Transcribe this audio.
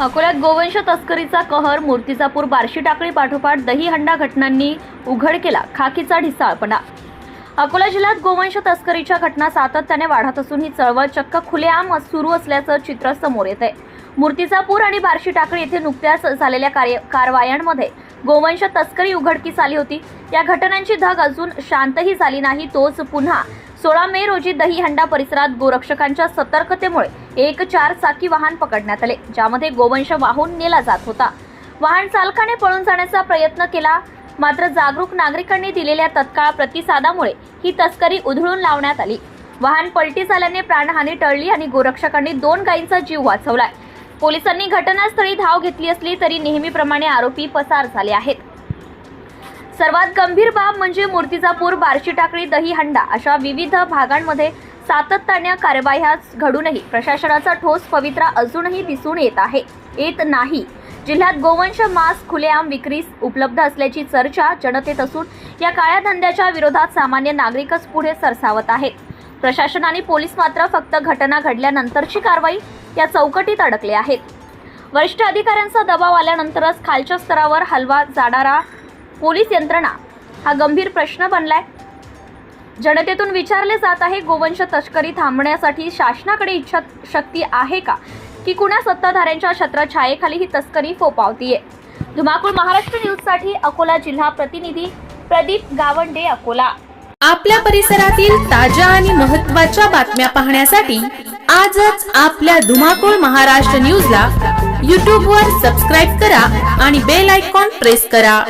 अकोल्यात गोवंश तस्करीचा कहर मूर्तिजापूर बार्शी टाकळी पाठोपाठ दहीहंडा घटनांनी उघड केला खाकीचा ढिसाळपणा अकोला जिल्ह्यात गोवंश तस्करीच्या घटना सातत्याने वाढत असून ही चळवळ चक्क खुलेआम सुरू असल्याचं चित्र समोर येत आहे मूर्तिजापूर आणि बार्शी टाकळी येथे नुकत्याच झालेल्या कार्य कारवायांमध्ये गोवंश तस्करी उघडकीस आली होती. या घटनांची धग अजून शांतही झाली नाही तोच पुन्हा सोळा मे रोजी दहीहंडा परिसरात गोरक्षकांच्या सतर्कतेमुळे एक चार चाकी वाहन पकडण्यात आले ज्यामध्ये गोवंश वाहून नेला जात होता. वाहन चालकाने पळून जाण्याचा प्रयत्न केला मात्र जागरूक नागरिकांनी दिलेल्या तत्काळ प्रतिसादामुळे ही तस्करी उधळून लावण्यात आली. वाहन पलटी झाल्याने प्राणहानी टळली आणि गोरक्षकांनी दोन गायींचा जीव वाचवलाय. पोलिसांनी घटनास्थळी धाव घेतली असली तरी नेहमीप्रमाणे आरोपी पसार झाले आहेत. सर्वात गंभीर बाब म्हणजे मूर्तिजापूर बार्शी टाकळी दहीहंडा अशा विविध भागांमध्ये सातत्याने कारवाया घडूनही प्रशासनाचा ठोस पवित्रा अजूनही दिसून येत आहे. येत नाही. जिल्ह्यात गोवंश मांस खुलेआम विक्रीस उपलब्ध असल्याची चर्चा जनतेत असून या काळ्या धंद्याच्या विरोधात सामान्य नागरिकच पुढे सरसावत आहेत. प्रशासन आणि पोलीस मात्र फक्त घटना घडल्यानंतरची कारवाई या चौकटीत अडकले आहेत. वरिष्ठ अधिकाऱ्यांचा दबाव आल्यानंतरच खालच्या स्तरावर हलवा जाणारा पोलीस यंत्रणा. हा गंभीर प्रश्न बनलाय. जनतेतून विचारले जात आहे गोवंश तस्करी थांबण्यासाठी शासनाकडे इच्छा शक्ती आहे का? की कुणा सत्ताधाऱ्यांच्या छत्रछायेखाली ही तस्करी फोपावतीये? धुमाकूळ महाराष्ट्र न्यूजसाठी अकोला जिल्हा प्रतिनिधी प्रदीप गावंडे अकोला. आपल्या परिसरातील ताज्या आणि महत्त्वाच्या बातम्या पाहण्यासाठी आजच आपल्या धुमाकूळ महाराष्ट्र न्यूजला यूट्यूबवर सबस्क्राईब करा आणि बेल आयकॉन प्रेस करा.